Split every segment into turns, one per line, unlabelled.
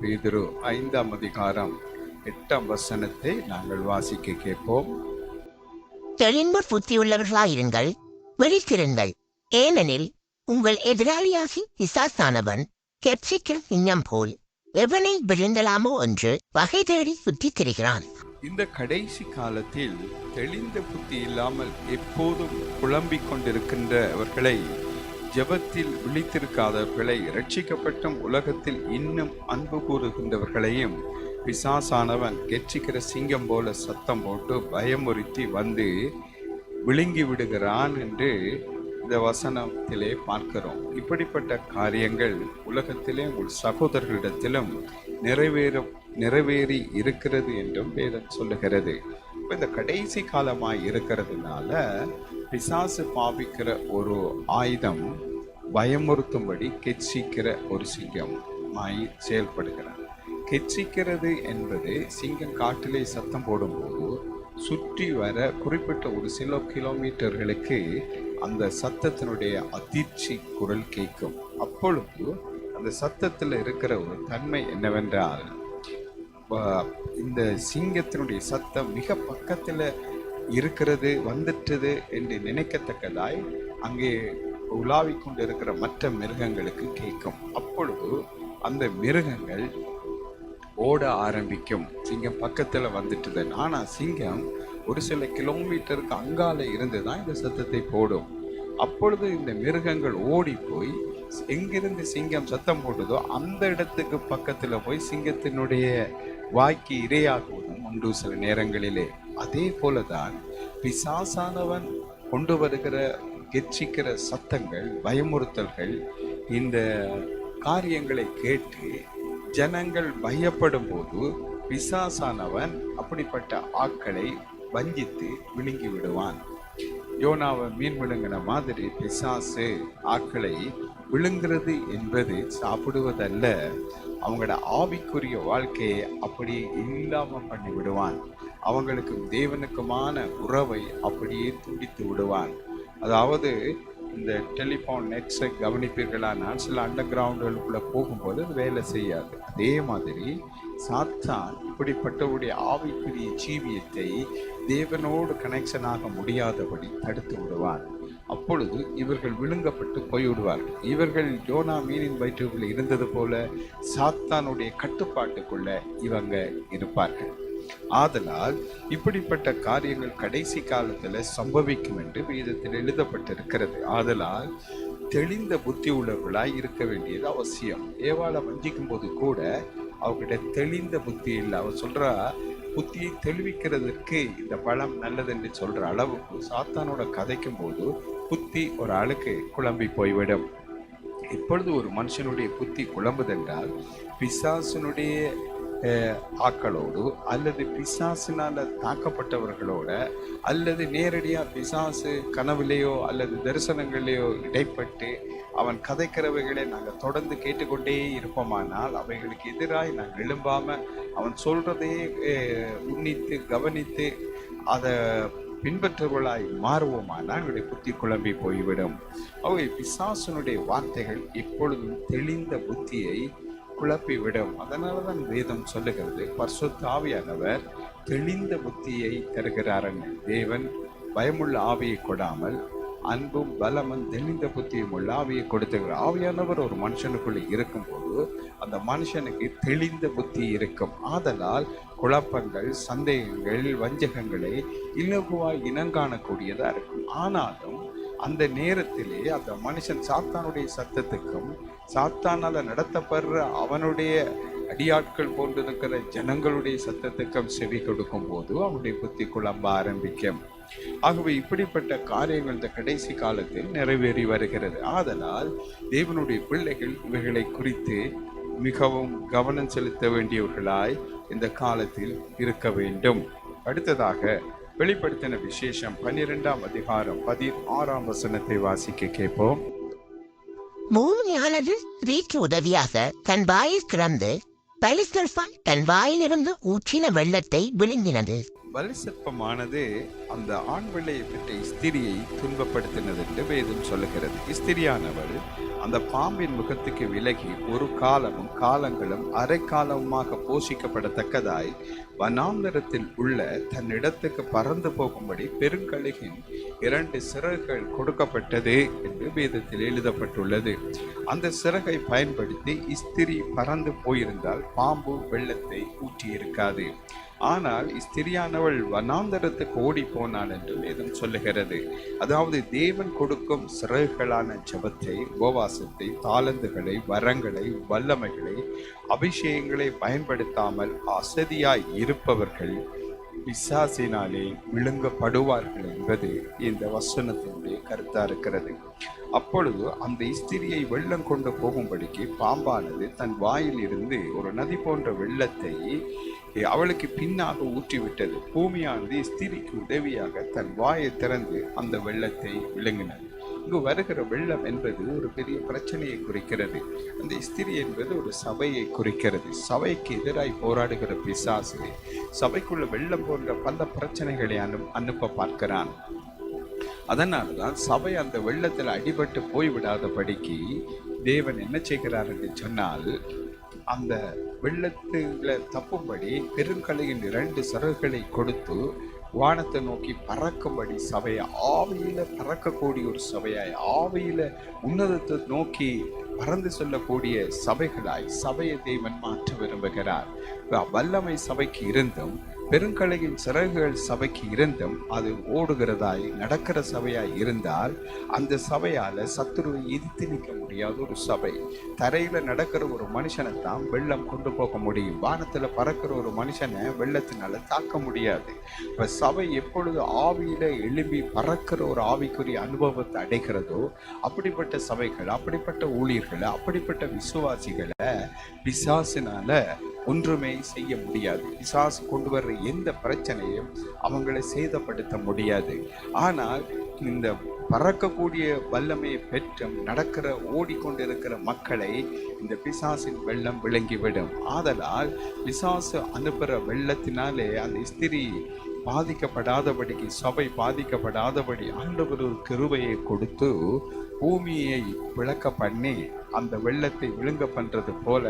பேதுரு ஐந்தாம் அதிகாரம் எட்டாம் வசனத்தை நாங்கள் வாசிக்க கேட்போம்.
தெளிந்த புத்தியுள்ளவர்களாயிருங்கள் விழித்திருங்கள். ஏனெனில் உங்கள் எதிராளியாகி பிசாசானவன் கெப்சிக்கிற சிங்கம் போல் எவனை விழுந்தலாமோ என்று வகை தேடி சுற்றித் திரிகிறான்
இந்த கடைசி காலத்தில் தெளிந்த புத்தி இல்லாமல் எப்போதும் புலம்பிக் கொண்டிருக்கின்றவர்களை ஜெபத்தில் பிழை ரட்சிக்கப்பட்டும் உலகத்தில் இன்னும் அன்பு கூறுகின்றவர்களையும் பிசாசானவன் கெச்சிக்கிற சிங்கம் போல சத்தம் போட்டு பயமுறுத்தி வந்து விழுங்கி விடுகிறான் என்று இந்த வசனத்திலே பார்க்கிறோம். இப்படிப்பட்ட காரியங்கள் உலகத்திலே உங்கள் சகோதரர்களிடத்திலும் நிறைவேற நிறைவேறி இருக்கிறது என்றும் வேதம் சொல்லுகிறது. இந்த கடைசி காலமாய் இருக்கிறதுனால பிசாசு பாவிக்கிற ஒரு ஆயுதம் பயமுறுத்தும்படி கெச்சிக்கிற ஒரு சிங்கம் மாய் செயல்படுகிறார். கெச்சிக்கிறது என்பது சிங்கம் காட்டிலே சத்தம் போடும்போது சுற்றி வர குறிப்பிட்ட ஒரு சில கிலோமீட்டர்களுக்கு அந்த சத்தத்தினுடைய அதிர்ச்சி குரல் கேட்கும். அப்பொழுது அந்த சத்தத்தில் இருக்கிற ஒரு தன்மை என்னவென்றால் இந்த சிங்கத்தினுடைய சத்தம் மிக பக்கத்தில் இருக்கிறது வந்துட்டது என்று நினைக்கத்தக்கதாய் அங்கே உலாவிக் கொண்டிருக்கிற மற்ற மிருகங்களுக்கு கேட்கும். அப்பொழுது அந்த மிருகங்கள் ஓட ஆரம்பிக்கும். சிங்கம் பக்கத்தில் வந்துட்டுது. ஆனால் சிங்கம் ஒரு சில கிலோமீட்டருக்கு அங்கால இருந்து தான் இந்த சத்தத்தை போடும். அப்பொழுது இந்த மிருகங்கள் ஓடி போய் எங்கிருந்து சிங்கம் சத்தம் போட்டதோ அந்த இடத்துக்கு பக்கத்தில் போய் சிங்கத்தினுடைய வாய்க்கு இரையாகுவதும் உண்டு சில நேரங்களிலே. அதே போலதான் பிசாசானவன் கொண்டு வருகிற கெச்சிக்கிற சத்தங்கள் பயமுறுத்தல்கள் இந்த காரியங்களை கேட்டு ஜனங்கள் பயப்படும் போது பிசாசானவன் அப்படிப்பட்ட ஆட்களை வஞ்சித்து விழுங்கி விடுவான் யோனாவை மீன் விழுங்கின மாதிரி பிசாசு ஆட்களை விழுங்கிறது என்பது சாப்பிடுவதல்ல. அவங்களோட ஆவிக்குரிய வாழ்க்கையை அப்படி இல்லாமல் பண்ணி விடுவான் அவங்களுக்கும் தேவனுக்குமான உறவை அப்படியே துண்டித்து விடுவான். அதாவது இந்த டெலிஃபோன் நெட்ஸை கவனிப்பீர்களானால் சில அண்டர் கிரவுண்டுகளுக்குள்ளே போகும்போது அது வேலை செய்யாது. அதே மாதிரி சாத்தான் இப்படிப்பட்டவுடைய ஆவிக்குரிய ஜீவியத்தை தேவனோடு கனெக்ஷன் ஆக முடியாதபடி தடுத்து விடுவான். அப்பொழுது இவர்கள் விழுங்கப்பட்டு போய்விடுவார்கள். இவர்கள் ஜோனா மீனின் வயிற்றுக்குள்ள இருந்தது போல சாத்தானுடைய கட்டுப்பாட்டுக்குள்ள இவங்க இருப்பார்கள். ஆதலால் இப்படிப்பட்ட காரியங்கள் கடைசி காலத்துல சம்பவிக்கும் என்று வேதத்தில் எழுதப்பட்டிருக்கிறது. ஆதலால் தெளிந்த புத்தி உள்ளவர்களாய் இருக்க வேண்டியது அவசியம். ஏவாளை வஞ்சிக்கும் போது கூட அவகிட்ட தெளிந்த புத்தி இல்லை. அவர் சொல்றா புத்தியை தெளிவிக்கிறதுக்கு இந்த பழம் நல்லது என்று சொல்ற அளவுக்கு சாத்தானோட கதைக்கும் போது புத்தி ஒரு ஆளுக்கு குழம்பி போய்விடும். இப்பொழுது ஒரு மனுஷனுடைய புத்தி குழம்புதென்றால் பிசாசனுடைய ஆக்களோடு அல்லது பிசாசினால் தாக்கப்பட்டவர்களோட அல்லது நேரடியாக பிசாசு கனவுலேயோ அல்லது தரிசனங்களிலேயோ இடைப்பட்டு அவன் கதைக்கிறவைகளை நாங்கள் தொடர்ந்து கேட்டுக்கொண்டே இருப்போமானால் அவைகளுக்கு எதிராக நாங்கள் எழும்பாமல் அவன் சொல்றதே உன்னித்து கவனித்து அதை பின்பற்றுவர்களாய் மாறுவோமானால் எங்களுடைய புத்தி குழம்பி போய்விடும். அவை பிசாசனுடைய வார்த்தைகள் எப்பொழுதும் தெளிந்த புத்தியை குழப்பிவிடும் அதனால தான் வேதம் சொல்லுகிறது பர்சுத்தாவியானவர் தெளிந்த புத்தியை தருகிறாரன். தேவன் பயமுள்ள ஆவியை கொடாமல் அன்பும் பலமும் தெளிந்த புத்தியும் உள்ள ஆவியை கொடுத்துகிறார். ஆவியானவர் ஒரு மனுஷனுக்குள்ள இருக்கும்போது அந்த மனுஷனுக்கு தெளிந்த புத்தி இருக்கும். ஆதலால் குழப்பங்கள் சந்தேகங்கள் வஞ்சகங்களை இலகுவாய் இனங்காணக்கூடியதாக இருக்கும். ஆனாலும் அந்த நேரத்திலே அந்த மனுஷன் சாத்தானுடைய சத்தத்துக்கும் சாத்தானால் நடத்தப்படுற அவனுடைய அடியாட்கள் போன்றிருக்கிற ஜனங்களுடைய சத்தத்துக்கும் செவி கொடுக்கும் போது அவனுடைய புத்தி குழம்ப ஆரம்பிக்கும். ஆகவே இப்படிப்பட்ட காரியங்கள் இந்த கடைசி காலத்தில் நிறைவேறி வருகிறது. ஆதலால் தேவனுடைய பிள்ளைகள் இவைகளை குறித்து மிகவும் கவனம் செலுத்த வேண்டியவர்களாய் இந்த காலத்தில் இருக்க வேண்டும். அடுத்ததாக வெளிப்படுத்தின விசேஷம் பன்னிரெண்டாம் அதிகாரம் பதினாறாம் வசனத்தை வாசிக்க கேட்போம்.
பூமியானது ஸ்திரீக்கு உதவியாக தன் வாயை திறந்து பலிஸ்தல்பான் தன் வாயிலிருந்து ஊற்றின வெள்ளத்தை விழுங்கினது.
வலுசற்பமானது அந்த ஆண் வெள்ளையை பெற்ற ஸ்திரியை துன்பப்படுத்தினது என்று வேதம் சொல்லுகிறது. ஸ்திரியானவள் அந்த பாம்பின் முகத்துக்கு விலகி ஒரு காலமும் காலங்களும் அரை காலமுமாக போஷிக்கப்படத்தக்கதாய் வனாந்தரத்தில் உள்ள தன் இடத்துக்கு பறந்து போகும்படி பெருங்கழுகின் இரண்டு சிறகுகள் கொடுக்கப்பட்டது என்று வேதத்தில் எழுதப்பட்டுள்ளது. அந்த சிறகை பயன்படுத்தி இஸ்திரி பறந்து போயிருந்தால் பாம்பு வெள்ளத்தை ஊற்றியிருக்காது. ஆனால் ஸ்திரியானவள் வனாந்தரத்துக்கு ஓடி போனாள் என்று வேதம் சொல்லுகிறது. அதாவது தேவன் கொடுக்கும் சிறகுகளான ஜபத்தை உபவாசத்தை தாளந்துகளை வரங்களை வல்லமைகளை அபிஷேகங்களை பயன்படுத்தாமல் அசதியாய் இருப்பவர்கள் பிசாசினாலே விழுங்கப்படுவார்கள் என்பது இந்த வசனத்தினுடைய கருத்தா இருக்கிறது. அப்பொழுது அந்த ஸ்திரியை வெள்ளம் கொண்டு போகும்படிக்கு பாம்பானது தன் வாயில் இருந்து ஒரு நதி போன்ற வெள்ளத்தை அவளுக்கு பின்னாக ஊற்றிவிட்டது. பூமியானது ஸ்திரிக்கு உதவியாக தன் வாயை திறந்து அந்த வெள்ளத்தை விழுங்கினது. இங்கு வருகிற வெள்ளம் என்பது ஒரு பெரிய பிரச்சனையை குறிக்கிறது. அந்த ஸ்திரி என்பது ஒரு சபையை குறிக்கிறது. சபைக்கு எதிராய் போராடுகிற பிசாசு. சபைக்குள்ள வெள்ளம் போன்ற பல பிரச்சனைகளை அனு அனுப்ப பார்க்கிறான். அதனால்தான் சபை அந்த வெள்ளத்தில் அடிபட்டு போய்விடாதபடிக்கு தேவன் என்ன செய்கிறார் என்று சொன்னால் அந்த வெள்ளத்தில் தப்பும்படி பெருங்கலையின் இரண்டு சரகுகளை கொடுத்து வானத்தை நோக்கி பறக்கும்படி சபையை ஆவியில பறக்கக்கூடிய ஒரு சபையாய் ஆவியில உன்னதத்தை நோக்கி பறந்து செல்லக்கூடிய சபைகளாய் சபையை தேவன் மாற்ற விரும்புகிறார். வல்லமை சபைக்கு இருந்தும் பெருங்கலையின் சிறகுகள் சபைக்கு இருந்தும் அது ஓடுகிறதாய் நடக்கிற சபையாய் இருந்தால் அந்த சபையால சத்துருவை எதிர்த்து நிற்க முடியாத ஒரு சபை. தரையில நடக்கிற ஒரு மனுஷனை தான் வெள்ளம் கொண்டு போக முடியும். வானத்துல பறக்கிற ஒரு மனுஷனை வெள்ளத்தினால தாக்க முடியாது. இப்ப சபை எப்பொழுது ஆவியில எழும்பி பறக்கிற ஒரு ஆவிக்குரிய அனுபவத்தை அடைகிறதோ அப்படிப்பட்ட சபைகள் அப்படிப்பட்ட ஊழியர்களை அப்படிப்பட்ட விசுவாசிகளை பிசாசினால ஒன்றுமே செய்ய முடியாது. பிசாசு கொண்டு வர்ற எந்த பிரச்சனையும் அவங்களை சேதப்படுத்த முடியாது. ஆனால் இந்த பறக்கக்கூடிய வல்லமையை பெற்றும் நடக்கிற ஓடிக்கொண்டிருக்கிற மக்களை இந்த பிசாசின் வெள்ளம் விளங்கிவிடும் ஆதலால் பிசாசு அனுப்புகிற வெள்ளத்தினாலே அந்த ஸ்திரி பாதிக்கப்படாதபடிக்கு சபை பாதிக்கப்படாதபடி ஆண்டவர் ஒரு கிருபையை கொடுத்து பூமியை விளக்க பண்ணி அந்த வெள்ளத்தை விழுங்க பண்ணுறது போல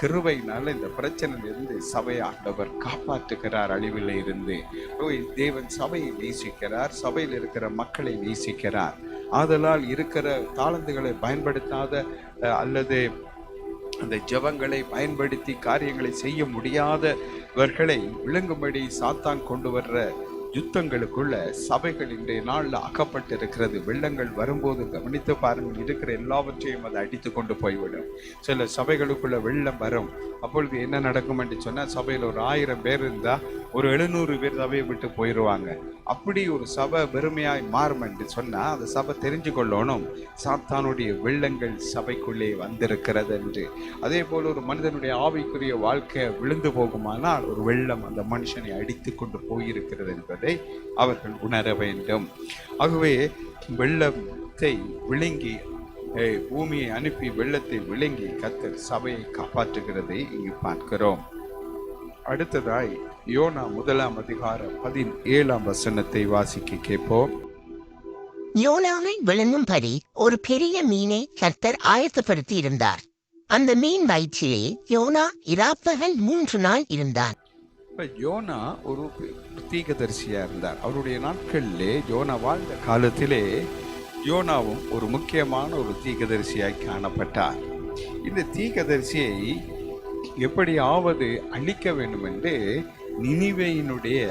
கிருபையினால இந்த பிரச்சனையிலிருந்து சபையை ஆண்டவர் காப்பாற்றுகிறார் அழிவில் இருந்து. தேவன் சபையை நேசிக்கிறார். சபையில் இருக்கிற மக்களை நேசிக்கிறார். ஆதலால் இருக்கிற தாளந்துகளை பயன்படுத்தாத அல்லது அந்த ஜெபங்களை பயன்படுத்தி காரியங்களை செய்ய முடியாதவர்களை விழுங்கும்படி சாத்தான் கொண்டு வர்ற யுத்தங்களுக்குள்ள சபைகள் இன்றைய நாளில் அகப்பட்டிருக்கிறது. வெள்ளங்கள் வரும்போது கவனித்து பாருங்கள் இருக்கிற எல்லாவற்றையும் அதை அடித்து கொண்டு போய்விடும். சில சபைகளுக்குள்ள வெள்ளம் வரும். அப்பொழுது என்ன நடக்கும் என்று சொன்னால் சபையில் ஒரு ஆயிரம் பேர் இருந்தால் ஒரு எழுநூறு பேர் சபையை விட்டு போயிடுவாங்க அப்படி ஒரு சபை வெறுமையாய் மாறும் என்று சொன்னால் அந்த சபை தெரிஞ்சு கொள்ளணும். சாத்தானுடைய வெள்ளங்கள் சபைக்குள்ளே வந்திருக்கிறது என்று. அதே போல் ஒரு மனிதனுடைய ஆவிக்குரிய வாழ்க்கை விழுந்து போகுமானால் ஒரு வெள்ளம் அந்த மனுஷனை அடித்து கொண்டு போயிருக்கிறது என்பதை அவர்கள் உணர வேண்டும். ஆகவே வெள்ளத்தை விழுங்கி பூமியை அனுப்பி வெள்ளத்தை விழுங்கி கத்தர் சபையை காப்பாற்றுகிறதை இங்கு பார்க்கிறோம். அடுத்ததாய் யோனா முதலாம் அதிகாரம் பதினேழாம் வசனத்தை வாசிக்க கேட்போம்.
யோனாவை விளங்கும்படி ஒரு பெரிய மீனை கர்த்தர் ஆயத்தப்படுத்தி இருந்தார். அந்த மீன் வயிற்றிலே யோனா இராப்பகல் மூன்று நாள் இருந்தான்.
இப்போ யோனா ஒரு தீகதரிசியாக இருந்தார். அவருடைய நாட்களிலே யோனா வாழ்ந்த காலத்திலே யோனாவும் ஒரு முக்கியமான ஒரு தீகதரிசியாய் காணப்பட்டார். இந்த தீகதரிசியை எப்படியாவது அழிக்க வேண்டும் என்று நினைவையினுடைய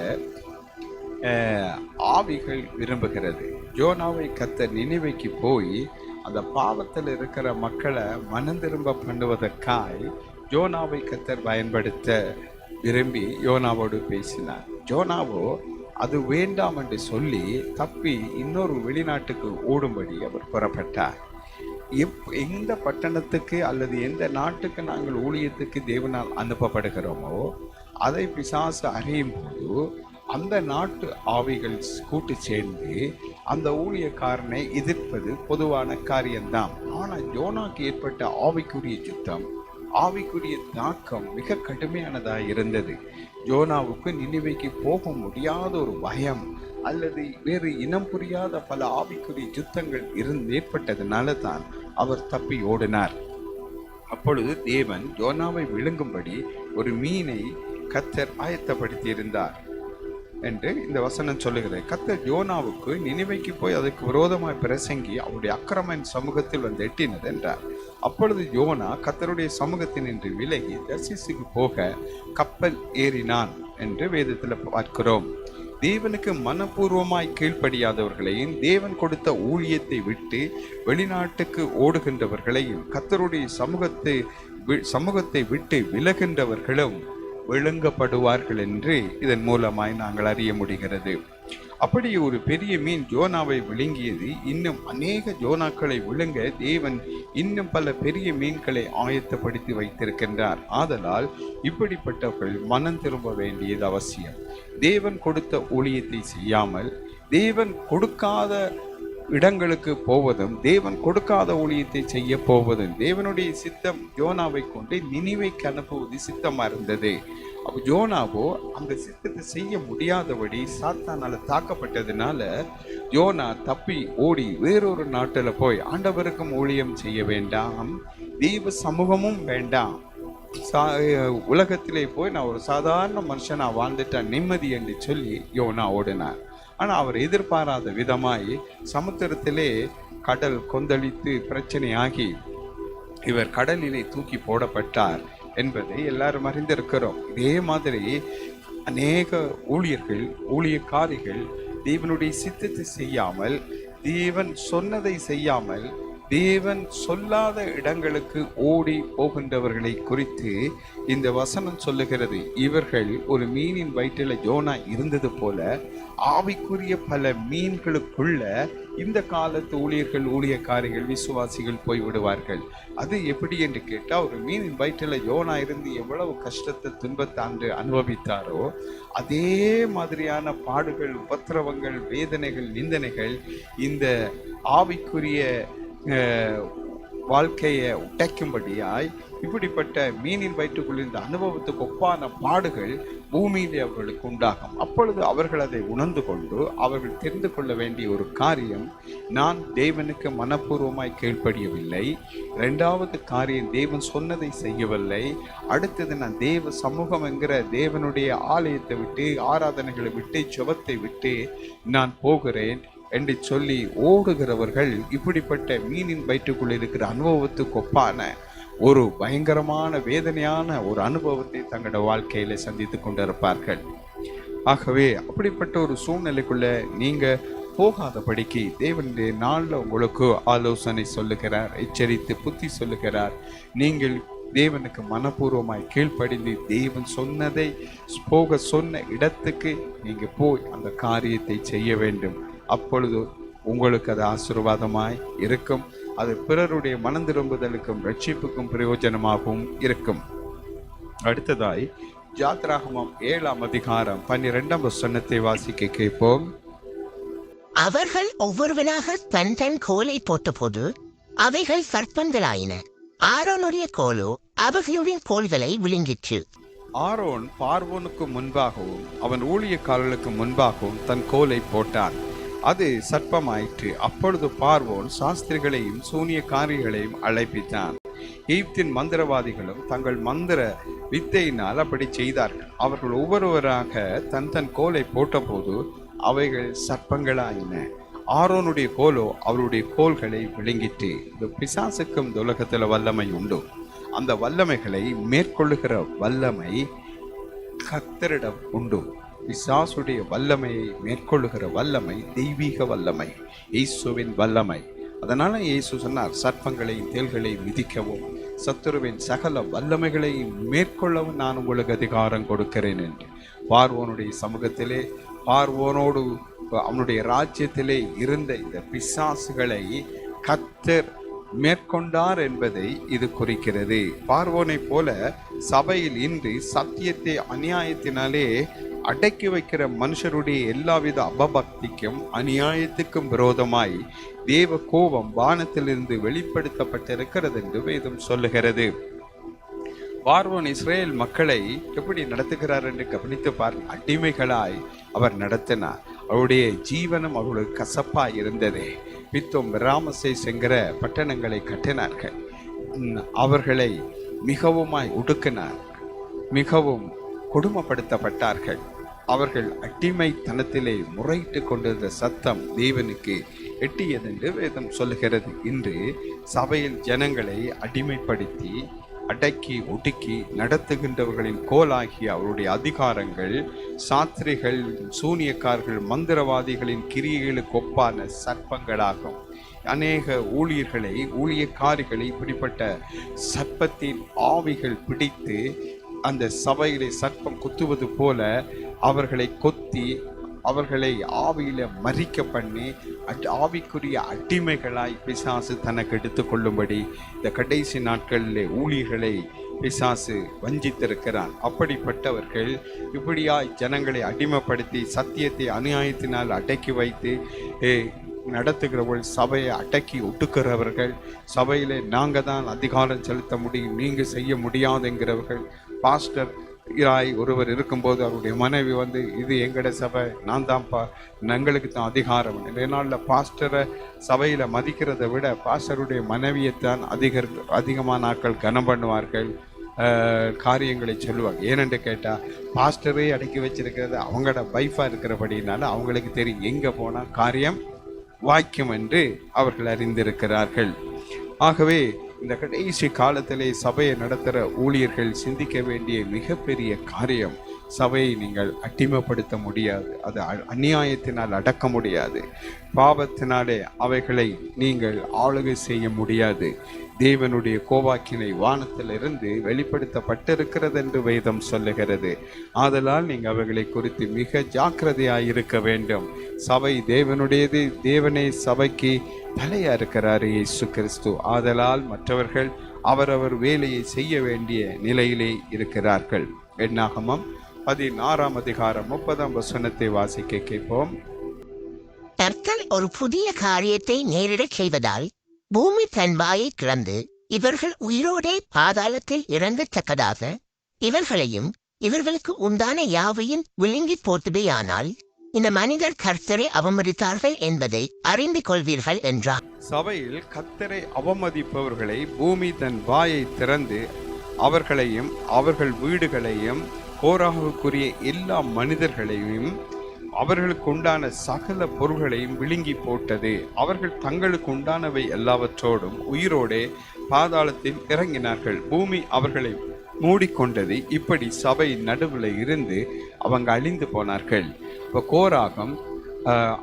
ஆவிகள் விரும்புகிறது. யோனாவை கத்த நினைவைக்கு போய் அந்த பாவத்தில் இருக்கிற மக்களை மனம் திரும்ப பண்ணுவதற்காய் ஜோனாவை கத்தர் பயன்படுத்த விரும்பி யோனாவோடு பேசினார். ஜோனாவோ அது வேண்டாம் என்று சொல்லி தப்பி இன்னொரு வெளிநாட்டுக்கு ஓடும்படி அவர் புறப்பட்டார். எப் எந்த பட்டணத்துக்கு அல்லது எந்த நாட்டுக்கு நாங்கள் ஊழியத்துக்கு தேவனால் அனுப்பப்படுகிறோமோ அதை பிசாசு அறியும் போது அந்த நாட்டு ஆவிகள் கூட்டு சேர்ந்து அந்த ஊழியக்காரனை எதிர்ப்பது பொதுவான காரியம்தான். ஆனால் ஜோனாக்கு ஏற்பட்ட ஆவிக்குரிய யுத்தம் ஆவிக்குரிய தாக்கம் மிக கடுமையானதாக இருந்தது. யோனாவுக்கு நினைவைக்கு போக முடியாத ஒரு பயம் அல்லது வேறு இனம் புரியாத பல ஆவிக்குரிய யுத்தங்கள் இருந்து ஏற்பட்டதுனால தான் அவர் தப்பி ஓடினார். அப்பொழுது தேவன் யோனாவை விழுங்கும்படி ஒரு மீனை கத்தர் ஆயத்தப்படுத்தியிருந்தார் என்று இந்த வசனம் சொல்லுகிறது. கத்தர் யோனாவுக்கு நினைவைக்கு போய் அதுக்கு விரோதமாய் பிரசங்கி அவருடைய அக்கிரமன் சமூகத்தில் வந்து எட்டினது என்றார். அப்பொழுது யோனா கத்தருடைய சமூகத்தினின்று விலகி தர்சிசுக்கு போக கப்பல் ஏறினான் என்று வேதத்தில் பார்க்கிறோம். தேவனுக்கு மனப்பூர்வமாய் கீழ்ப்படியாதவர்களையும் தேவன் கொடுத்த ஊழியத்தை விட்டு வெளிநாட்டுக்கு ஓடுகின்றவர்களையும் கத்தருடைய சமூகத்தை வி- சமூகத்தை விட்டு விலகின்றவர்களும் விழுங்கப்படுவார்கள் என்று இதன் மூலமாய் நாங்கள் அறிய முடிகிறது. அப்படி ஒரு பெரிய மீன் ஜோனாவை விழுங்கியது. இன்னும் அநேக ஜோனாக்களை விழுங்க தேவன் இன்னும் பல பெரிய மீன்களை ஆயத்தப்படுத்தி வைத்திருக்கின்றார். ஆதலால் இப்படிப்பட்டவர்கள் மனம் திரும்ப வேண்டியது அவசியம். தேவன் கொடுத்த ஊழியத்தை செய்யாமல் தேவன் கொடுக்காத இடங்களுக்கு போவதும் தேவன் கொடுக்காத ஊழியத்தை செய்ய போவதும் தேவனுடைய சித்தம் யோனாவை கொண்டு நினைவைக்கு அனுப்புவது சித்தமாக இருந்தது. அப்போ யோனாவோ அந்த சித்தத்தை செய்ய முடியாதபடி சாத்தானால தாக்கப்பட்டதுனால யோனா தப்பி ஓடி வேறொரு நாட்டில் போய் ஆண்டவருக்கும் ஊழியம் செய்ய வேண்டாம் தெய்வ சமூகமும் வேண்டாம். சா- உலகத்திலே போய் நான் ஒரு சாதாரண மனுஷனாக வாழ்ந்துட்டேன் நிம்மதி என்று சொல்லி யோனா ஓடினார். ஆனால் அவர் எதிர்பாராத விதமாய் சமுத்திரத்திலே கடல் கொந்தளித்து பிரச்சனையாகி இவர் கடலிலே தூக்கி போடப்பட்டார் என்பதை எல்லாரும் அறிந்திருக்கிறோம். இதே மாதிரி அநேக ஊழியர்கள் ஊழியக்காரிகள் தேவனுடைய சித்தத்தை செய்யாமல் தேவன் சொன்னதை செய்யாமல் தேவன் சொல்லாத இடங்களுக்கு ஓடி போகின்றவர்களை குறித்து இந்த வசனம் சொல்லுகிறது. இவர்கள் ஒரு மீனின் வயிற்றில் ஜோனா இருந்தது போல ஆவிக்குரிய பல மீன்களுக்குள்ள இந்த காலத்து ஊழியர்கள் ஊழியக்காரிகள் விசுவாசிகள் போய் விடுவார்கள். அது எப்படி என்று கேட்டால் ஒரு மீனின் வயிற்றில் யோனா இருந்து எவ்வளவு கஷ்டத்தை துன்பத்தை அன்று அனுபவித்தாரோ அதே மாதிரியான பாடுகள் உபத்திரவங்கள் வேதனைகள் நிந்தனைகள் இந்த ஆவிக்குரிய வாழ்க்கையை உடைக்கும்படியாய் இப்படிப்பட்ட மீனின் வயிற்றுக்குள் இந்த அனுபவத்துக்கு ஒப்பான பாடுகள் பூமியிலே அவர்களுக்கு உண்டாகும். அப்பொழுது அவர்கள் அதை உணர்ந்து கொண்டு அவர்கள் தெரிந்து கொள்ள வேண்டிய ஒரு காரியம் நான் தேவனுக்கு மனப்பூர்வமாய் கீழ்ப்படியவில்லை ரெண்டாவது காரியம் தேவன் சொன்னதை செய்யவில்லை. அடுத்தது நான் தேவ சமூகம் என்கிற தேவனுடைய ஆலயத்தை விட்டு ஆராதனைகளை விட்டு ஜெபத்தை விட்டு நான் போகிறேன். என்று சொல்லி ஓடுகிறவர்கள் இப்படிப்பட்ட மீனின் வயிற்றுக்குள் இருக்கிற அனுபவத்துக்கு ஒப்பான ஒரு பயங்கரமான வேதனையான ஒரு அனுபவத்தை தங்களோட வாழ்க்கையில சந்தித்து கொண்டிருப்பார்கள். ஆகவே அப்படிப்பட்ட ஒரு சூழ்நிலைக்குள்ள நீங்க போகாதபடிக்கு தேவனுடைய நாளில் உங்களுக்கு ஆலோசனை சொல்லுகிறார் எச்சரித்து புத்தி சொல்லுகிறார். நீங்கள் தேவனுக்கு மனப்பூர்வமாய் கீழ்ப்படிந்து தேவன் சொன்னதை போக சொன்ன இடத்துக்கு நீங்கள் போய் அந்த காரியத்தை செய்ய வேண்டும். அப்பொழுது உங்களுக்கு அது ஆசீர்வாதமாய் இருக்கும். அது பிறருடைய மனம் திரும்புதலுக்கும் ரட்சிப்புக்கும் பிரயோஜனமாகவும் இருக்கும். அடுத்ததாய் ஜாத்ராகமம் ஏழாம் அதிகாரம் பன்னிரெண்டாம் வசனத்தை வாசிக்க கேட்போம்.
அவர்கள் ஒவ்வொருவனாக தன் தன் கோலை போட்டபோது அவைகள் சர்ப்பங்களாயின. ஆரோனுடைய கோலோ அவர்களுடைய கோல்களை விழுங்கிற்று.
ஆரோன் பார்வோனுக்கு முன்பாகவும் அவன் ஊழியக்காரர்களுக்கு முன்பாகவும் தன் கோலை போட்டான். அது சர்ப்பமாயிற்று. அப்பொழுது பார்வோன் சாஸ்திரிகளையும் சூனியக்காரிகளையும் அழைப்பித்தான். எகிப்தின் மந்திரவாதிகளும் தங்கள் மந்திர வித்தையினால் அப்படி செய்தார்கள். அவர்கள் ஒவ்வொருவராக தன் தன் கோலை போட்டபோது அவைகள் சர்ப்பங்களாயின. ஆரோனுடைய கோலோ அவருடைய கோல்களை விழுங்கிற்று. இந்த பிசாசுக்கும் இந்த வல்லமை உண்டு. அந்த வல்லமைகளை மேற்கொள்ளுகிற வல்லமை கத்தரிடம் உண்டு. பிசாசுடைய வல்லமையை மேற்கொள்ளுகிற வல்லமை தெய்வீக வல்லமை இயேசுவின் வல்லமை. அதனால இயேசு சொன்னார் சர்ப்பங்களையும் தேள்களை மிதிக்கவும் சத்துருவின் சகல வல்லமைகளை மேற்கொள்ளவும் நான் உங்களுக்கு அதிகாரம் கொடுக்கிறேன் என்று. பார்வோனுடைய சமூகத்திலே பார்வோனோடு அவனுடைய ராஜ்யத்திலே இருந்த இந்த பிசாசுகளை கத்தர் மேற்கொண்டார் என்பதை இது குறிக்கிறது. பார்வோனைப் போல சபையில் இன்று சத்தியத்தை அநியாயத்தினாலே அடக்கி வைக்கிற மனுஷருடைய எல்லாவித அபபக்திக்கும் அநியாயத்துக்கும் விரோதமாய் தேவ கோபம் வானத்திலிருந்து வெளிப்படுத்தப்பட்டிருக்கிறது என்று வேதம் சொல்லுகிறது. பார்வோன் இஸ்ரேல் மக்களை எப்படி நடத்துகிறார் என்று கவனித்து பார் அடிமைகளாய் அவர் நடத்தினார். அவருடைய ஜீவனம் அவருடைய கசப்பாக இருந்தது. பித்தோம் ராமசை செங்கிற பட்டணங்களை கட்டினார்கள். அவர்களை மிகவுமாய் ஒடுக்கினார். மிகவும் கொடுமைப்படுத்தப்பட்டார்கள். அவர்கள் அடிமைத்தனத்திலே முறையிட்டு கொண்டிருந்த சத்தம் தேவனுக்கு எட்டியதென்று வேதம் சொல்லுகிறது. இன்று சபையில் ஜனங்களை அடிமைப்படுத்தி அடக்கி ஒடுக்கி நடத்துகின்றவர்களின் கோலாகிய அவருடைய அதிகாரங்கள் சாத்திரிகள் சூனியக்காரர்கள் மந்திரவாதிகளின் கிரியைகளுக்கு ஒப்பான சர்ப்பங்களாகும். அநேக ஊழியர்களை ஊழியக்காரிகளை இப்படிப்பட்ட சர்ப்பத்தின் ஆவிகள் பிடித்து அந்த சபையிலே சர்ப்பம் குத்துவது போல அவர்களை கொத்தி அவர்களை ஆவியில மறிக்க பண்ணி அட்- ஆவிக்குரிய அடிமைகளாய் பிசாசு தனக்கு எடுத்துக்கொள்ளும்படி இந்த கடைசி நாட்களில் ஊழியர்களை பிசாசு வஞ்சித்திருக்கிறான். அப்படிப்பட்டவர்கள் இப்படியாய் ஜனங்களை அடிமைப்படுத்தி சத்தியத்தை அநியாயத்தினால் அடக்கி வைத்து நடத்துகிறவள் நடத்துகிறவர்கள் சபையை அடக்கி ஒட்டுக்கிறவர்கள் சபையிலே நாங்கள் தான் அதிகாரம் செலுத்த முடியும் நீங்கள் செய்ய முடியாதுங்கிறவர்கள் பாஸ்டர் இராய் ஒருவர் இருக்கும்போது அவருடைய மனைவி வந்து இது எங்கட சபை? நான் தான்ப்பா. எங்களுக்கு தான் அதிகாரம். இந்த நாளில் பாஸ்டரை சபையில் மதிக்கிறதை விட பாஸ்டருடைய மனைவியைத்தான் அதிக அதிகமான ஆட்கள் கனம் பண்ணுவார்கள் காரியங்களை சொல்லுவாங்க. ஏனென்று கேட்டால் பாஸ்டரே அடக்கி வச்சிருக்கிறது அவங்களோட வைஃபாக இருக்கிறபடினால அவங்களுக்கு தெரியும் எங்கே போனால் காரியம் வாய்க்கும் என்று அவர்கள் அறிந்திருக்கிறார்கள். ஆகவே இந்த கடைசி காலத்திலே சபையை நடத்துகிற ஊழியர்கள் சிந்திக்க வேண்டிய மிகப்பெரிய காரியம் சபையை நீங்கள் அடிமைப்படுத்த முடியாது. அது அநியாயத்தினால் அடக்க முடியாது. பாவத்தினாலே அவைகளை நீங்கள் ஆளுகை செய்ய முடியாது. தேவனுடைய கோவாக்கினை வானத்திலிருந்து வெளிப்படுத்தப்பட்டிருக்கிறது என்று வேதம் சொல்லுகிறது. ஆதலால் நீங்கள் அவைகளை குறித்து மிக ஜாக்கிரதையாக இருக்க வேண்டும். சபை தேவனுடையது. தேவனே சபைக்கு தலையா இருக்கிறார் இயேசு கிறிஸ்து. ஆதலால் மற்றவர்கள் அவரவர் வேலையை செய்ய வேண்டிய நிலையிலே இருக்கிறார்கள். எண்ணாகமம் பதினாறாம் அதிகாரம் முப்பதாம் வசனத்தை வாசிக்க கேட்போம்.
கர்த்தர் ஒரு புதிய காரியத்தை நேரிடச் செய்வதால் பூமி தன் வாயை திறந்து இவர்கள் உயிரோடே பாதாளத்தில் இறங்கத்தக்கதாக இவர்களையும் இவர்களுக்கு உண்டான யாவையும் விழுங்கி போட்டுபேயானால் இந்த மனிதர் கர்த்தரை அவமதித்தார்கள் என்பதை அறிந்து கொள்வீர்கள் என்றார்.
சபையில் கத்தரை அவமதிப்பவர்களை பூமி தன் வாயை திறந்து அவர்களையும் அவர்கள் வீடுகளையும் கோராகுக்குரிய எல்லா மனிதர்களையும் அவர்களுக்கு உண்டான சகல பொருள்களையும் விழுங்கி போட்டது. அவர்கள் தங்களுக்கு உண்டானவை எல்லாவற்றோடும் உயிரோடே பாதாளத்தில் இறங்கினார்கள். பூமி அவர்களை மூடிக்கொண்டது. இப்படி சபை நடுவில் இருந்து அவங்க அழிந்து போனார்கள். இப்போ கோராகம்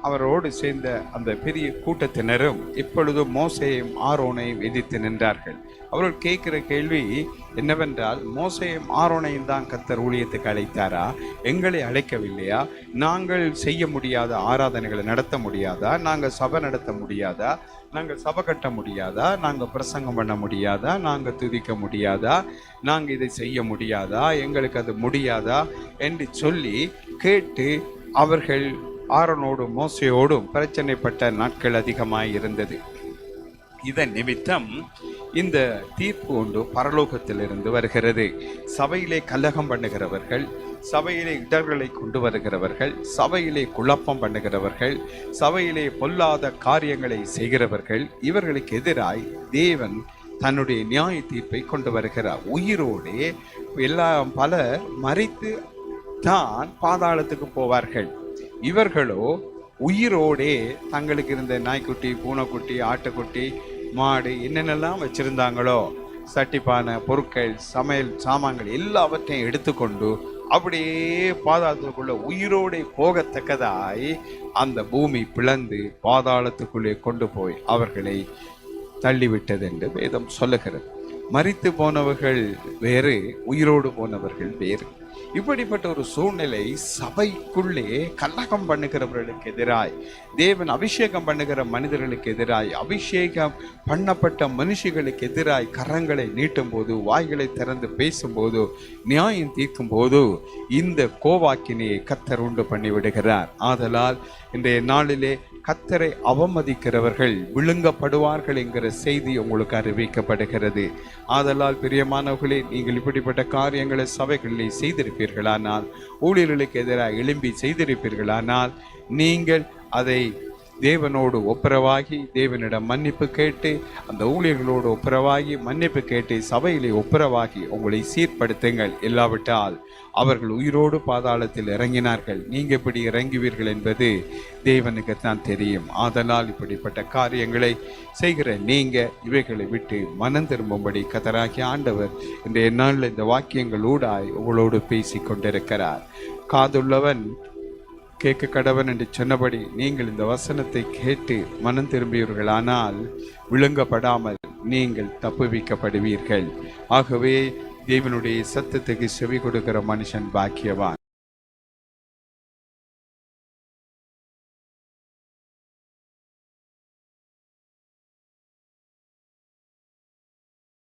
அவரோடு சேர்ந்த அந்த பெரிய கூட்டத்தினரும் இப்பொழுது மோசையும் ஆரோனையும் எதிர்த்து நின்றார்கள். அவர்கள் கேட்கிற கேள்வி என்னவென்றால் மோசையும் ஆரோனையும் தான் கத்தர் ஊழியத்துக்கு அழைத்தாரா? எங்களை அழைக்கவில்லையா? நாங்கள் செய்ய முடியாத ஆராதனைகளை நடத்த முடியாதா? நாங்கள் சபை நடத்த முடியாதா? நாங்கள் சபை கட்ட முடியாதா? நாங்கள் பிரசங்கம் பண்ண முடியாதா? நாங்கள் துதிக்க முடியாதா? நாங்கள் இதை செய்ய முடியாதா? எங்களுக்கு அது முடியாதா? என்று சொல்லி கேட்டு அவர்கள் ஆரோனோடும் மோசையோடும் பிரச்சனைப்பட்ட நாட்கள் அதிகமாய் இருந்தது. இதன் நிமித்தம் இந்த தீர்ப்பு ஒன்று பரலோகத்திலிருந்து வருகிறது. சபையிலே கலகம் பண்ணுகிறவர்கள் சபையிலே இடர்களை கொண்டு வருகிறவர்கள் சபையிலே குழப்பம் பண்ணுகிறவர்கள் சபையிலே பொல்லாத காரியங்களை செய்கிறவர்கள் இவர்களுக்கு எதிராய் தேவன் தன்னுடைய நியாய தீர்ப்பை கொண்டு வருகிறார். உயிரோடே எல்லாம் பலர் மறித்து தான் பாதாளத்துக்கு போவார்கள். இவர்களோ உயிரோடே தங்களுக்கு இருந்த நாய்க்குட்டி பூனைக்குட்டி ஆட்டுக்குட்டி மாடு என்னென்னலாம் வச்சிருந்தாங்களோ சட்டிப்பானை பொருட்கள் சமையல் சாமான்கள் எல்லாவற்றையும் எடுத்துக்கொண்டு அப்படியே பாதாளத்துக்குள்ள உயிரோடே போகத்தக்கதாய் அந்த பூமி பிளந்து பாதாளத்துக்குள்ளே கொண்டு போய் அவர்களை தள்ளிவிட்டது என்று வேதம் சொல்லுகிறது. மறித்து போனவர்கள் வேறு உயிரோடு போனவர்கள் வேறு. இப்படிப்பட்ட ஒரு சூழ்நிலை சபைக்குள்ளே கல்லகம் பண்ணுகிறவர்களுக்கு எதிராய் தேவன் அபிஷேகம் பண்ணுகிற மனிதர்களுக்கு எதிராய் அபிஷேகம் பண்ணப்பட்ட மனுஷிகளுக்கு எதிராய் கரங்களை நீட்டும் போது வாய்களை திறந்து பேசும்போது நியாயம் தீர்க்கும் போது இந்த கோவாக்கினியை கத்தர் உண்டு பண்ணி விடுகிறார். ஆதலால் இன்றைய நாளிலே கத்தரை அவமதிக்கிறவர்கள் விழுங்கப்படுவார்கள் என்கிற செய்தி உங்களுக்கு அறிவிக்கப்படுகிறது. ஆதலால் பிரியமானவர்களே நீங்கள் இப்படிப்பட்ட காரியங்களை சபைகளிலே செய்திருப்பீர்கள். செய்திருப்பீர்களானால் ஊழியர்களுக்கு எதிராக எழும்பி செய்திருப்பீர்களானால் நீங்கள் அதை தேவனோடு ஒப்புரவாகி தேவனிடம் மன்னிப்பு கேட்டு அந்த ஊழியர்களோடு ஒப்புரவாகி மன்னிப்பு கேட்டு சபையிலே ஒப்புரவாகி உங்களை சீர்படுத்துங்கள் இல்லாவிட்டால் அவர்கள் உயிரோடு பாதாளத்தில் இறங்கினார்கள். நீங்க இப்படி இறங்குவீர்கள் என்பது தேவனுக்கு தான் தெரியும். ஆதலால் இப்படிப்பட்ட காரியங்களை செய்கிற நீங்க இவைகளை விட்டு மனம் திரும்பும்படி கதராகி ஆண்டவர் இன்றைய நாளில் இந்த வாக்கியங்கள் ஊடாய் உங்களோடு பேசி கொண்டிருக்கிறார் காதுள்ளவன் கேட்க கடவன் என்று சொன்னபடி நீங்கள் இந்த வசனத்தை கேட்டு மனம் திரும்பியவர்களானால் விழுங்கப்படாமல் நீங்கள் தப்புவிக்கப்படுவீர்கள் ஆகவே தேவனுடைய சத்தத்துக்கு செவி கொடுக்கிற மனுஷன் பாக்கியவான்.